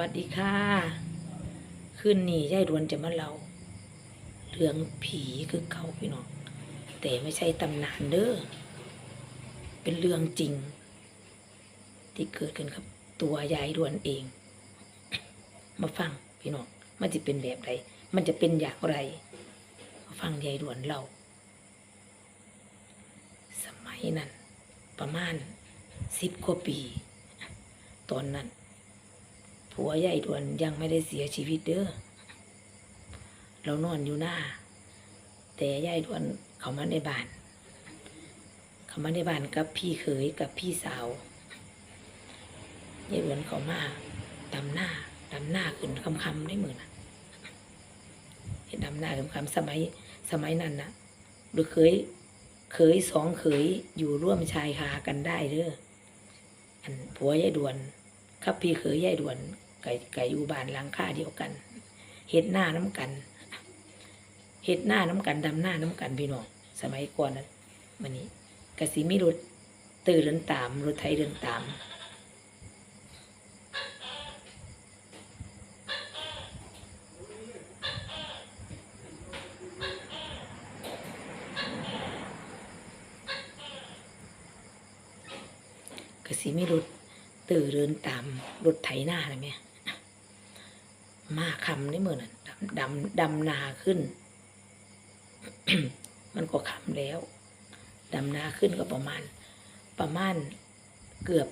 วัสดีค่ะคืนนี้ยายดวนจะมาเล่าเรื่องผีคือเขาพี่น้องแต่ไม่ใช่ตำนานเด้อเป็นเรื่องจริง ที่เกิดขึ้นกับตัวยายดวนเอง มาฟังพี่น้องมันจะเป็นแบบไรมันจะเป็นอย่างไร มาฟังยายดวนเล่าสมัยนั้น ประมาณสิบกว่าปี ตอนนั้น ผัวใหญ่ดวนยังไม่ได้เสียชีวิตเด้อเรานอนอยู่หน้า แต่ยายดวนเขามาในบ้าน เขามาในบ้านกับพี่เขยกับพี่สาวยายดวนเขามาดำหน้าดำหน้าขึ้นคำคำได้มือนะเห็นดำหน้าคำคำสมัยสมัยนั้นนะดูเคยเคยสองเคยอยู่ร่วมชายคากันได้เด้ออันผัวยายดวน กับพี่เคยยายดวนไก่ไก่อยู่บ้านหลังค่าเดียวกันเฮ็ดหน้าน้ำกันเฮ็ดหน้าน้ำกันดำหน้าน้ำกันพี่น้องสมัยก่อนนั้นมันนี้กะสิมีรถตื่นเดินตามรถไทยเดินตามกะสิมีรถ ตื่นเดินตามรถไถหน้าเลยแม่มาคำในเหมือนดำดำดำนาขึ้น มันก็คำแล้วดำนาขึ้นก็ประมาณ ประมาณเกือบ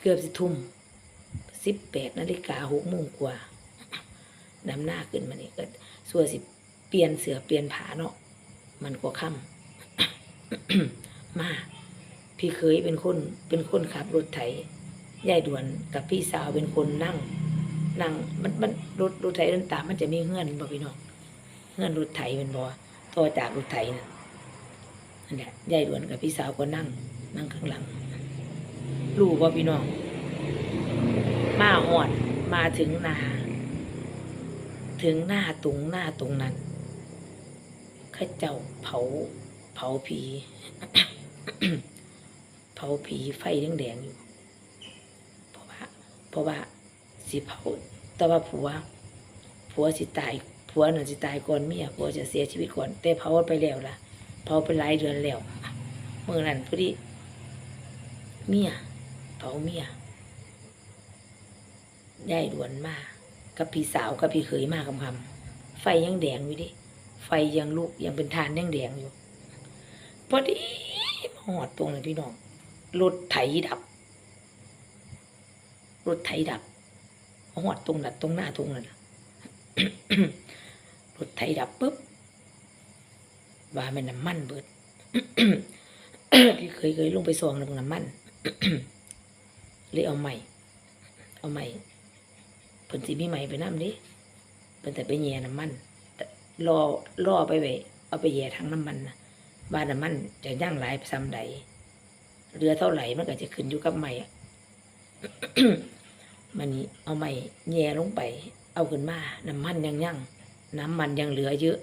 เกือบสิทุ่มสิบแปดนาฬิกาหกโมงกว่าดำหน้าขึ้นมานี่ก็ส่วนสิเปลี่ยนเสือเปลี่ยนผาเนาะมันก็ค่ำมา พี่เคยเป็นคนเป็นคนขับรถไถยายด่วนกับพี่สาวเป็นคนนั่ง นั่งมันมันรถรถไถเดินตามมันจะมีเงื่อนบ่พี่น้องเงื่อนรถไถเป็นบ่ต่อจากรถไถนั่นนั่นแหละยายด่วนกับพี่สาวก็นั่ง นั่งข้างหลังรู้บ่พี่น้องมาหอดมาถึงนาถึงหน้าตรงหน้าตรงนั้นข้าเจ้าเผาเผาผี เผาผีไฟแดงๆอยู่เพราะว่าเพราะว่าสิเผาแต่ว่าผัวผัวสิตายผัวน่ะสิตายก่อนเมียผัวจะเสียชีวิตก่อนแต่เผาไปแล้วล่ะเผาไปหลายเดือนแล้วเมื่อนั้นพอดีเมียเผาเมียยายด่วนมากกับพี่สาวกับพี่เขยมากคำคำไฟยังแดงอยู่ดิไฟยังลุกยังเป็นทานยังแดงอยู่พอดีหอดตรงเลยพี่น้อง รถไถดับ รถไถดับหอดตรงนั้นตรงหน้าตรงนั้นะรถไถดับปุ๊บว่ามันน้ำมันเบิดพี่เคยเคยลงไปซองลงน้ำมันเลยเอาใหม่ เอาใหม่เพิ่นสิมีใหม่ไปน้ำเดิเพิ่นแต่ไปแย่น้ำมันแต่รอรอไปไว้เอาไปแย่ทั้งน้ำมันนะบ้านน้ำมันจะย่างหลายซ้ำใด เรือเท่าไหร่มันก็จะขึ้นอยู่กับใหม่มันนี้เอาใหม่แย่ลงไป เอาขึ้นมา น้ำมันยังยั่งน้ำมันยังเหลือเยอะ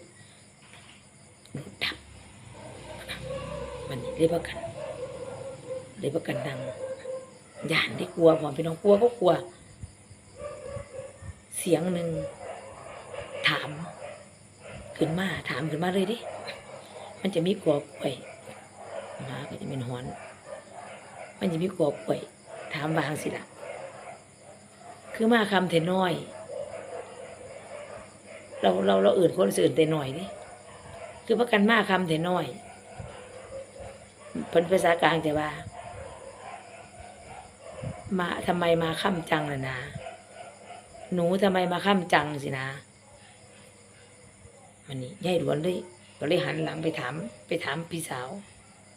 ดับมันเรียกว่ากันเรียกว่ากันดังย่านที่กลัวผมพี่น้องกลัวก็กลัว เสียงหนึ่งถาม ขึ้นมาถามขึ้นมาเลยดิมันจะมีกลัวกล้วยมาก็จะเป็นหอน มันจะมีกลัวกล้วยถามวางสิละคือมาคำเทน้อย เราเราเราอื่นคนอื่นแต่น้อยดิคือประกันมาคำเทน้อยพิ่นภาษากลางจะว่า มาทำไมมาค่ำจังล่ะนะ หนูทำไมมาค่ำจังสินะมันนี่ยายหลวนเลยก็เลยหันหลังไปถาม ไปถามพี่สาว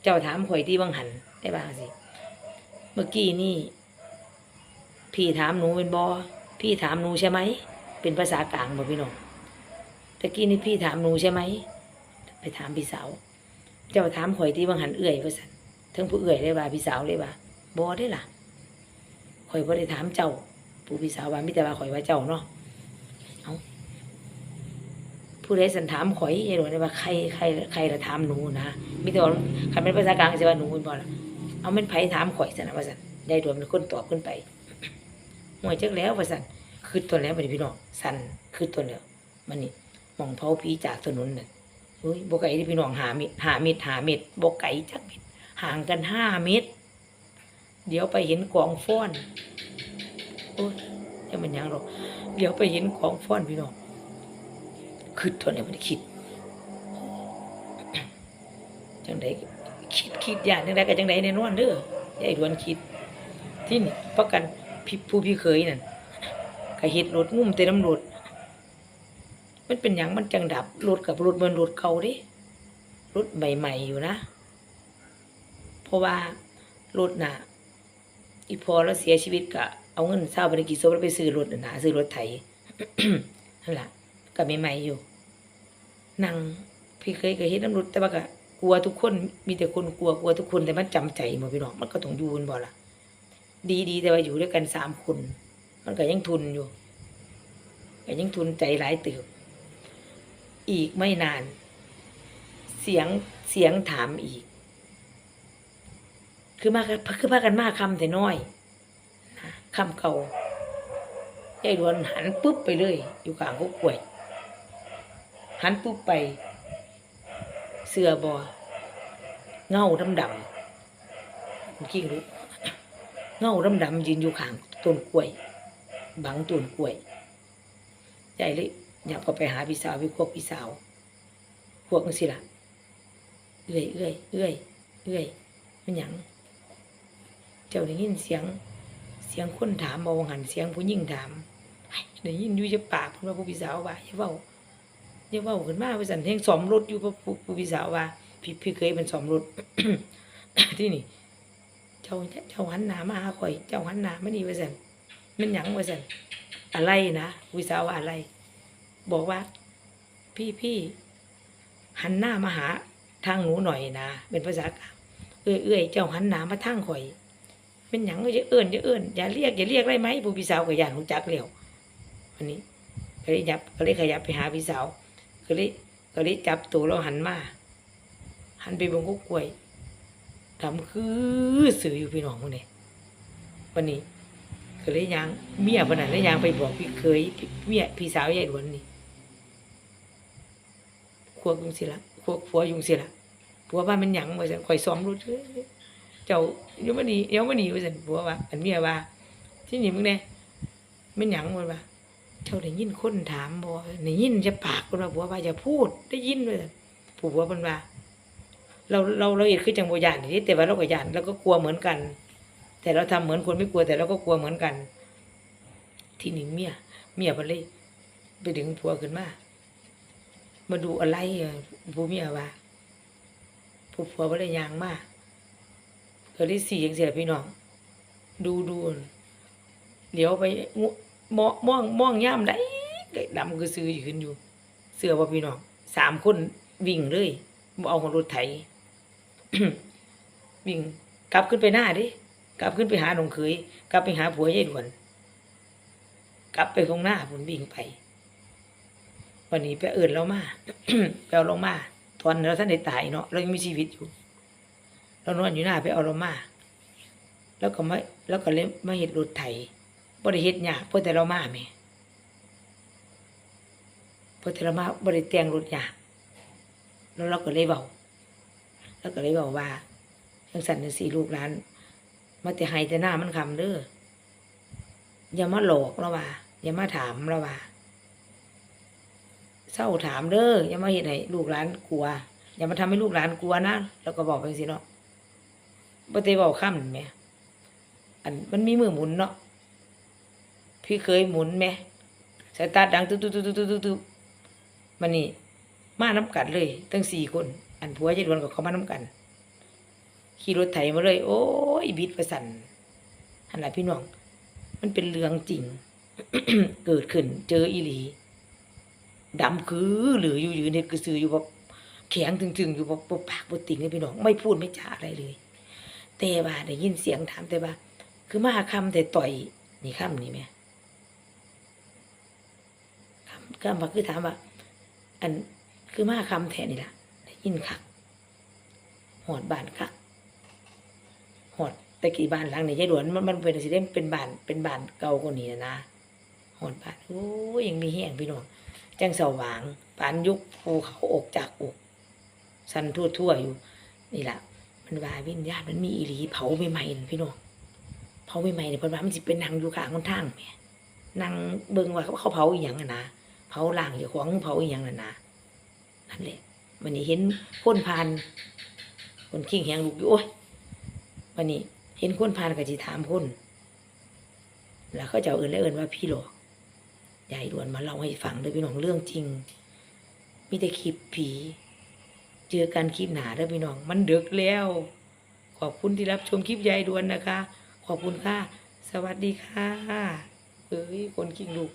เจ้าถามข่อยที่บังหันได้บ้างสิ เมื่อกี้นี่ พี่ถามหนูเป็นบอพี่ถามหนูใช่ไหม เป็นภาษากลางบอกพี่น้องตะกี้นี่พี่ถามหนูใช่ไหม ไปถามพี่สาว เจ้าถามข่อยที่บังหันเอื่อยว่าสันทั้งผู้เอื่อยเลยว่าพี่สาวเลยว่าบอได้ล่ะข่อยบ่ได้ถามเจ้า ผู้พี่สาวว่ามิแต่ว่าข่อยว่าเจ้าเนาะเอาผู้ใดสันถามข่อยยายหลวงได้ว่าใครใครใครละถามหนูนะมิแต่ว่าคันเป็นภาษากลางจะว่าหนูเป็นบ่ล่ะ เอาเป็นไผถามข่อยสันนะว่าสันยายหลวงเป็นคนตอบขึ้นไปห่วยจักแล้วว่าสันคือตัวแล้วบัดนี้พี่น้องสันคือตัวแล้วมันนี่มองเผาผีจากถนนน่ะเฮ้ยบ่ไกลที่พี่น้องหาเม็ดหาเม็ดหาเม็ดบ่ไกลจักเม็ดห่างกันห้าเมตรเดี๋ยวไปเห็นกองฟ้อนโอ้ยจะมันยังหรอกเดี๋ยวไปเห็นกองฟ้อนพี่น้องคือตัวนี้มันคิดจังได คิดคิดอย่างจังไดก็จังไดแน่นอนเด้อยายดวนคิด ที่นี่ปราะกันพี่ผู้พี่เคยนั่นก็เฮ็ดรถงุ่มแต่น้ำรถมันเป็นหยังมันจังดับรถกับรถมันรถเก่าด้รถใหม่ๆอยู่นะ เพราะว่ารถน่ะ อีพอแล้วเสียชีวิตก็เอาเงินเศร้าไปกี่ศพแล้วไปซื้อรถนะนะซื้อรถไถนั่นแหละก็ใหม่ๆอยู่นั่งพี่เคยก็เฮ็ดน้ำรถแต่ว่าก็ กลัวทุกคนมีแต่คนกลัวกลัวทุกคนแต่มันจำใจบ่พี่น้องมันก็ต้องอยู่กันบ่ล่ะ ดีดีแต่ว่าอยู่ด้วยกันสามคน มันก็ยังทุนอยู่ก็ยังทุนใจหลายเติบอีกไม่นาน เสียงเสียงถามอีก คือมากคือพากันมาคำแต่น้อยนะคำเก่ายายดวนหันปุ๊บไปเลย อยู่กลางกุกกล้วย หันปุ๊บไป เสือบอเงาดำดำๆคุณกิ้งรู้เงาดำดำยืนอยู่ข้างต้นกล้วย บังต้นกล้วยใหญ่เลยอยากก็ไปหาพี่สาวพี่พวกพี่สาว พวกนังสิละเอื้อยเอื้อยเอื้อยเอื้อยมันหยังเจ้าได้ยินเสียง เสียงคนถามบองหันเสียงผู้หญิงถามได้ยินอยู่จะปากเพิ่นว่าผู้พี่สาวว่าอย่าเว้า อย่าเว้าขึ้นมาว่าซั่นแฮงสอมรถอยู่เพราะผู้พี่สาวว่า พี่พี่เคยเป็นสอมรถที่นี่ เจ้าเจ้าหันหน้ามาหาข่อย เจ้าหันหน้ามานี่ว่าซั่นมันหยังว่าซั่นอะไรนะวิสาวว่าอะไร บอกว่า พี่พี่หันหน้ามาหาทางหนูหน่อยนะเป็นภาษากลางเอ้ยเอ้ยเจ้าหันหน้ามาทางข่อยเป็นหยังก็จะเอื้อนจะเอื้อนอย่าเรียกอย่าเรียกได้ไหมผู้พี่สาวก็ย่านรู้จักแล้ววันนี้ก็เลยยับก็เลยขยับไปหาพี่สาว ก็เลยก็เลยจับตัวเราหันมาหันไปบนกุ๊กกล้วยทำคือสื่ออยู่พี่น้องพวกนี้วันนี้ก็เลยยางเมียพนันเลยยางไปบอกพี่เคยเมียพี่สาวยายดวนนี่ขวกยุงสิละขวกผัวยุงสิละผัวว่ามันหยังว่าจะคอยซ้อมรถเอ้ยเจ้าเดี๋ยวมันนี่เดี๋ยวมันนี่ว่าจะผัวว่าอันเมียว่าที่นี่มึงเนี่ยมันหยังมันว่า จ้าได้ยินคนถามบ่ได้ยินจะปากคนว่าผัวว่าอย่าพูดได้ยินเลยผัวมันว่า เราเราเราเอ็ดคือจังโบยานนี่แต่ว่าเราก็ยานเราก็กลัวเหมือนกัน แต่เราทำเหมือนคนไม่กลัวแต่เราก็กลัวเหมือนกัน ที่นี่เมียเมียมันเลยไปดึงผัวขึ้นมามาดูอะไรผู้เมียว่าผู้ผัวมันเลยยางมากก็เลยสี่ย่างเสียพี่น้องดูดูเดี๋ยวไปง มองมองมองย่ามได้ดำก็ซื้ออยู่ขึ้นอยู่ เสือว่พี่น้องสามคนวิ่งเลยเอาของรถไถวิ่งกลับขึ้นไปหน้าดิกลับขึ้นไปหาหนองเคยกลับไปหาผัวยายด่วนกลับไปตรงหน้าผมวิ่งไป วันนี้ไปเอิญเรามาไปเอาเรามาตอนเราท่านได้ตายเนาะเรายังมีชีวิตอยู่ เรานอนอยู่หน้าไปเอาเรามาแล้วก็ไมาแล้วก็เลยมาเห็ดรถไถ บริเฮ็ดยากเพราะแต่เรามาแหมพราะแต่เรามาบริแต่งรถยากแล้วเราก็เลยเบาแล้วก็เลยบอกว่าจังสันจังสี่ลูกหลาน มาแต่ให้แต่หน้ามันคำเด้ออย่ามาหลอกเราว่า อย่ามาถามเราว่าเศร้าถามเด้ออย่ามาเห็นให้ลูกหลานกลัว อย่ามาทำให้ลูกหลานกลัวนะแล้วก็บอกไปสิเนาะบ่ได้บอกคำนั่นแหมอันมันมีมือหมุนเนาะ พี่เคยหมุนไหมสายตาดังตุ๊บตุ๊บตุ๊บตุ๊บตุ๊บมันนี่มาน้ำกันเลย ตั้งสี่คน อันผัวจะดวนกับเขามาน้ำกัน ขี่รถไถมาเลย โอ้ยบิดประสันหันหลายพี่น้อง มันเป็นเรื่องจริง เกิดขึ้น เจออีหลีดำคือหรืออยู่ยืนเนี่ยคือออยู่แบบแข็งถึงๆอยู่แบบปากบติ่งเลยพี่น้อง ไม่พูดไม่จาอะไรเลย แต่ว่าได้ยินเสียงถามแต่ว่า คือมาคำแต่ต่อยนี่คำนี่ไหม คำคำว่าคือถามว่า อันคือมาคำแทนนี่ล่ะได้ยินคักหอดบานคักหอดแต่กี่บานหลังนี้ยายหลวนมันมันเป็นสิได้เป็นบานเป็นบานเก่ากว่านี้นะนะหอนบ้านโอ้ยังมีแห้งพี่น้องจังสว่างปานยุคภูเขาอกจากอกสันทั่วทั่วๆอยู่ นี่แหละมันว่าวิญญาณมันมีอีหลีเผาใหม่ๆพี่น้องเผาใหม่ๆเนี่ยเพิ่นว่ามันสิเป็นนางอยู่ข้างคนทางแม่นางเบิ่งว่าเขาเขาเผาอีหยังอะนะ เผาล่างอยู่ของเผาอีหยังน่ะนะนั่นแหละวันนี้เห็นคนพานคนขิงแหงลูกอยู่โอ้ยวันนี้เห็นคนพานก็สิถามคนแล้วเขาเจะเอิ้นและเอิ้นว่าพี่หลอกยายดวนมาเล่าให้ฟังเลยพี่น้องเรื่องจริงมีแต่คลิปผี เจอกันคลิปหนาเด้อพี่น้อง มันดึกแล้ว ขอบคุณที่รับชมคลิปยายดวนนะคะ ขอบคุณค่ะ สวัสดีค่ะเอ้ยคนกินลูก